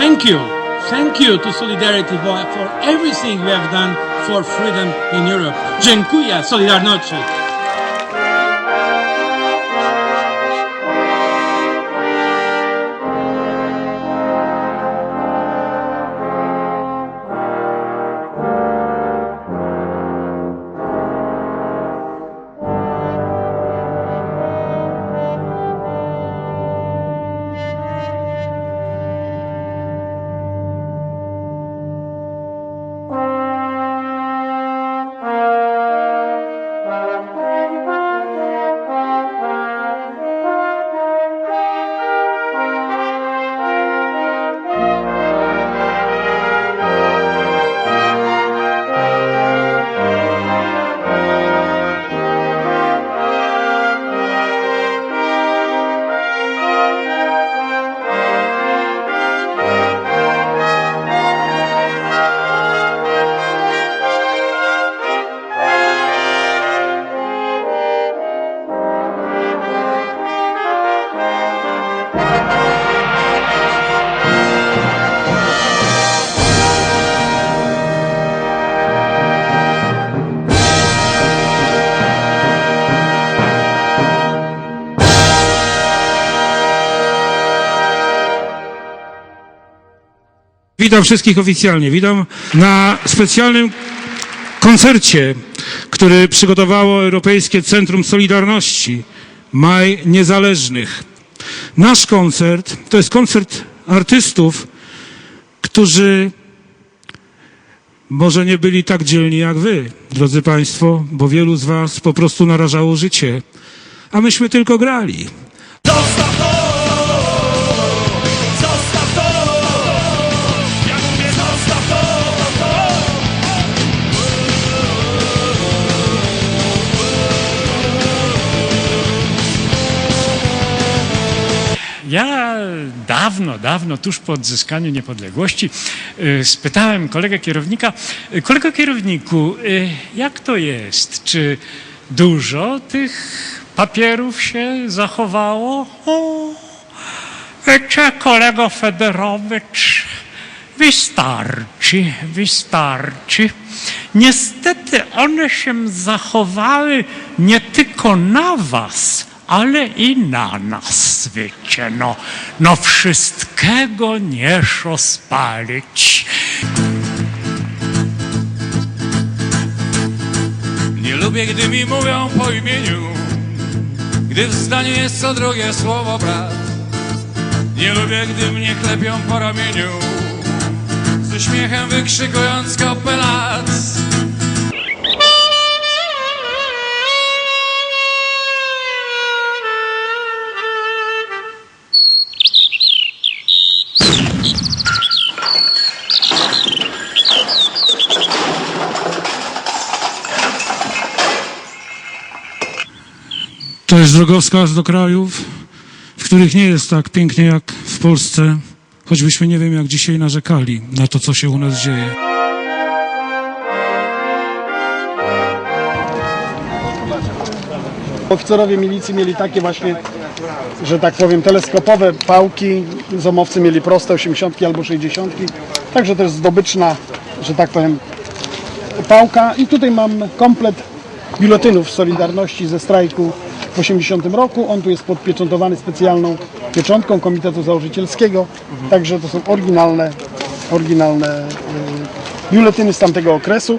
thank you. Thank you to Solidarity for for everything we have done for freedom in Europe. Dziękuję Solidarności. Witam wszystkich oficjalnie. Witam na specjalnym koncercie, który przygotowało Europejskie Centrum Solidarności Maj Niezależnych. Nasz koncert to jest koncert artystów, którzy może nie byli tak dzielni jak wy, drodzy Państwo, bo wielu z Was po prostu narażało życie, a myśmy tylko grali. Ja dawno, dawno, tuż po odzyskaniu niepodległości, y, spytałem kolegę kierownika, y, kolego kierowniku, y, jak to jest? Czy dużo tych papierów się zachowało? O, wiecie, kolego Federowicz, wystarczy, wystarczy. Niestety one się zachowały nie tylko na was, ale i na nas, wiecie, no, no wszystkiego nie szło spalić. Nie lubię, gdy mi mówią po imieniu, gdy w zdaniu jest co drugie słowo brat. Nie lubię, gdy mnie klepią po ramieniu, z uśmiechem wykrzykując kopelat. To jest drogowskaz do krajów, w których nie jest tak pięknie jak w Polsce, choćbyśmy nie wiem jak dzisiaj narzekali na to, co się u nas dzieje. Oficerowie milicji mieli takie właśnie, że tak powiem, teleskopowe pałki, zomowcy mieli proste 80 albo 60. Także jest zdobyczna, że tak powiem, pałka. I tutaj mam komplet biuletynów Solidarności ze strajku w 80 roku. On tu jest podpieczętowany specjalną pieczątką Komitetu Założycielskiego. Także to są oryginalne, oryginalne y, biuletyny z tamtego okresu.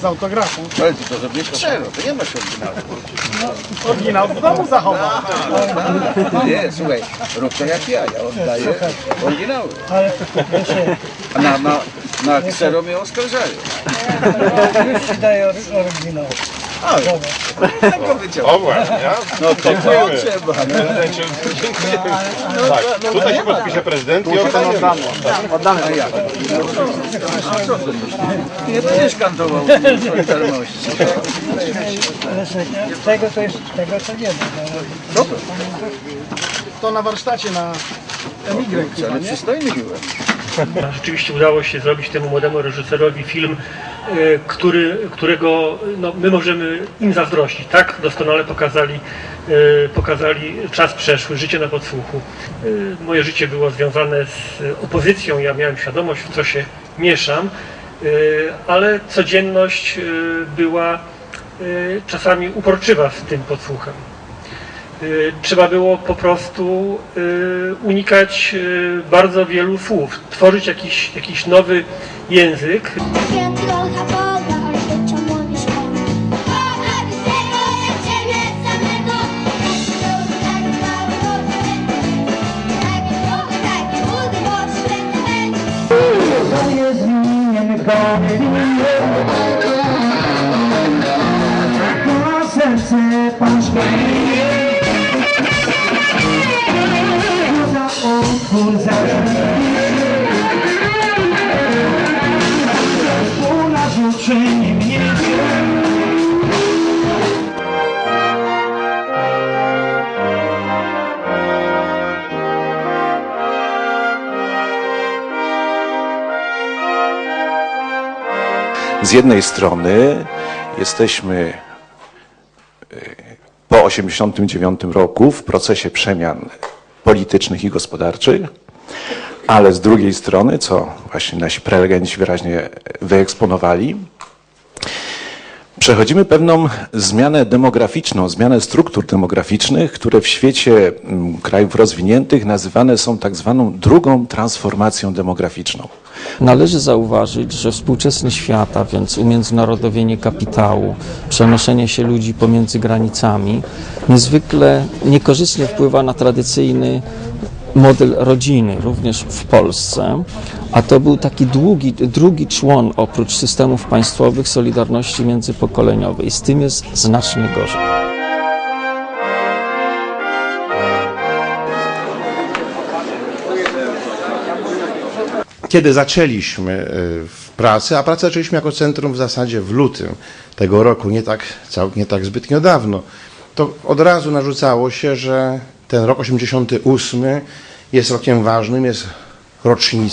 Z autografem. Ale ty to zrobiłeś czero, to nie masz oryginału. Oryginał w domu zachował. Nie, słuchaj, rób to jak ja, ja oddaję oryginały. A na, na, na ksero mnie oskarżają. Już ci daję oryginał. Tego wyciągnę. No to to trzeba. Tak, tutaj się podpisze prezydent i. Oddamy. A jak? Nie będziesz kantował Solidarności. Tego to jest, tego to nie ma. To na warsztacie na Ale przystojny byłem. Rzeczywiście udało się zrobić temu młodemu reżyserowi film, e, który, którego no, my możemy im zazdrościć. Tak doskonale pokazali, e, pokazali czas przeszły, życie na podsłuchu. E, Moje życie było związane z opozycją, ja miałem świadomość, w co się mieszam, ale codzienność była czasami uporczywa z tym podsłuchem. Y, trzeba było po prostu y, unikać y, bardzo wielu słów, tworzyć jakiś, jakiś nowy język. Z jednej strony jesteśmy e, po 1989 roku w procesie przemian politycznych i gospodarczych, ale z drugiej strony, co właśnie nasi prelegenci wyraźnie wyeksponowali, przechodzimy pewną zmianę demograficzną, zmianę struktur demograficznych, które w świecie mm, krajów rozwiniętych nazywane są tak zwaną drugą transformacją demograficzną. Należy zauważyć, że współczesny świat, a więc umiędzynarodowienie kapitału, przenoszenie się ludzi pomiędzy granicami, niezwykle niekorzystnie wpływa na tradycyjny model rodziny, również w Polsce. A to był taki długi, drugi człon oprócz systemów państwowych Solidarności międzypokoleniowej. Z tym jest znacznie gorzej. Kiedy zaczęliśmy y, w pracy, a pracę zaczęliśmy jako centrum w zasadzie w lutym tego roku, nie tak, cał, nie tak zbytnio dawno, to od razu narzucało się, że ten rok 88 jest rokiem ważnym, jest rocznicą.